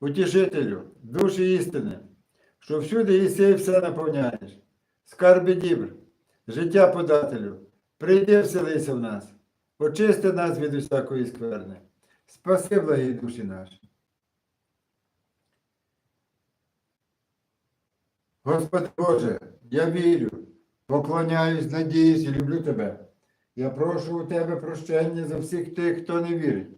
утішителю, душі істини, що всюди і все наповняєш, скарби дібр, життя подателю, прийди вселися в нас, очисти нас від усякої скверни, спаси благі душі наші. Господи Боже, я вірю, поклоняюсь, надіюсь і люблю Тебе. Я прошу у Тебе прощення за всіх тих, хто не вірить,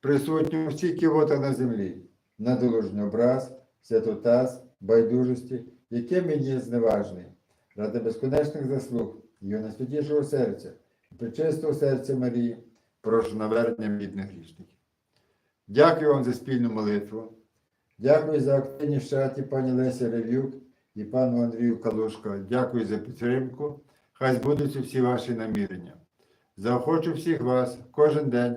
присутню у всіх ківотах на землі, на долужний образ, святотаз, байдужості, яке мені зневажний, ради безконечних заслуг Його найсвятішого серця, причистого серця Марії, прошу навернення бідних грішників. Дякую вам за спільну молитву. Дякую за активність в чаті пані Лесі Рев'юк і пану Андрію Калушко. Дякую за підтримку. Хай збудуться всі ваші намірення. Заохочу всіх вас кожен день